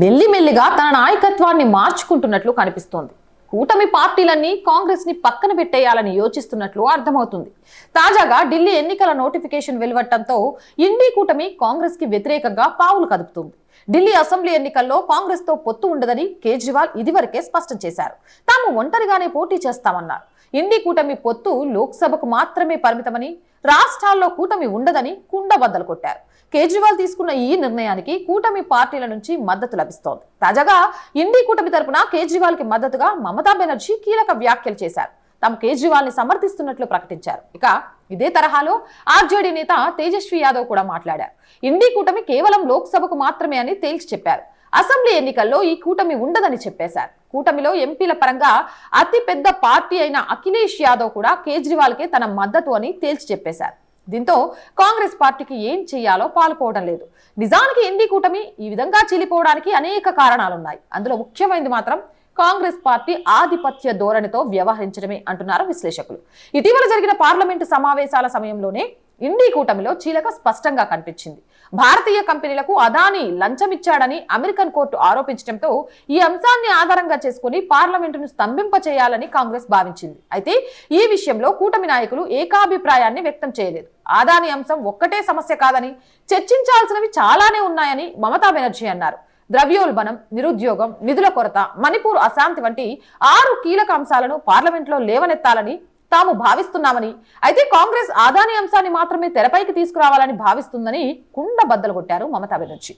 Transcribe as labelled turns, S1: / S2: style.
S1: మెల్లిమెల్లిగా తన నాయకత్వాన్ని మార్చుకుంటున్నట్లు కనిపిస్తోంది. కూటమి పార్టీలన్నీ కాంగ్రెస్ని పక్కన పెట్టేయాలని యోచిస్తున్నట్లు అర్థమవుతుంది. తాజాగా ఢిల్లీ ఎన్నికల నోటిఫికేషన్ వెలువట్టంతో ఇండీ కూటమి కాంగ్రెస్కి వ్యతిరేకంగా పావులు కదుపుతుంది. ఢిల్లీ అసెంబ్లీ ఎన్నికల్లో కాంగ్రెస్తో పొత్తు ఉండదని కేజ్రీవాల్ ఇదివరకే స్పష్టం చేశారు. తాము ఒంటరిగానే పోటీ చేస్తామన్నారు. ఇండీ కూటమి పొత్తు లోక్సభకు మాత్రమే పరిమితమని రాష్ట్రాల్లో కూటమి ఉండదని కుండబద్దలు కొట్టారు. కేజ్రీవాల్ తీసుకున్న ఈ నిర్ణయానికి కూటమి పార్టీల నుంచి మద్దతు లభిస్తోంది. తాజాగా ఇండి కూటమి తరపున కేజ్రీవాల్కి మద్దతుగా మమతా బెనర్జీ కీలక వ్యాఖ్యలు చేశారు. తాము కేజ్రీవాల్ని సమర్థిస్తున్నట్లు ప్రకటించారు. ఇక ఇదే తరహాలో ఆర్జేడీ నేత తేజస్వి యాదవ్ కూడా మాట్లాడారు. ఇండి కూటమి కేవలం లోక్సభకు మాత్రమే అని తేల్చి చెప్పారు. అసెంబ్లీ ఎన్నికల్లో ఈ కూటమి ఉండదని చెప్పేశారు. కూటమిలో ఎంపీల పరంగా అతిపెద్ద పార్టీ అయిన అఖిలేష్ యాదవ్ కూడా కేజ్రీవాల్కే తన మద్దతు అని తేల్చి చెప్పేశారు. దీంతో కాంగ్రెస్ పార్టీకి ఏం చేయాలో పాలుపోవడం లేదు. నిజానికి ఎన్డీ కూటమి ఈ విధంగా చీలిపోవడానికి అనేక కారణాలున్నాయి. అందులో ముఖ్యమైనది మాత్రం కాంగ్రెస్ పార్టీ ఆధిపత్య ధోరణితో వ్యవహరించడమే అంటున్నారు విశ్లేషకులు. ఇటీవల జరిగిన పార్లమెంటు సమావేశాల సమయంలోనే ఇండీ కూటమిలో చీలక స్పష్టంగా కనిపించింది. భారతీయ కంపెనీలకు అదానీ లంచమిచ్చాడని అమెరికన్ కోర్టు ఆరోపించడంతో ఈ అంశాన్ని ఆధారంగా చేసుకుని పార్లమెంటును స్తంభింప చేయాలని కాంగ్రెస్ భావించింది. అయితే ఈ విషయంలో కూటమి నాయకులు ఏకాభిప్రాయాన్ని వ్యక్తం చేయలేదు. ఆదాని అంశం ఒక్కటే సమస్య కాదని చర్చించాల్సినవి చాలానే ఉన్నాయని మమతా బెనర్జీ అన్నారు. ద్రవ్యోల్బణం నిరుద్యోగం నిధుల కొరత మణిపూర్ అశాంతి వంటి ఆరు కీలక అంశాలను పార్లమెంట్లో లేవనెత్తాలని తాము భావిస్తున్నామని. అయితే కాంగ్రెస్ ఆదాని అంశాన్ని మాత్రమే తెరపైకి తీసుకురావాలని భావిస్తుందని కుండ బద్దలు కొట్టారు మమతా బెనర్జీ.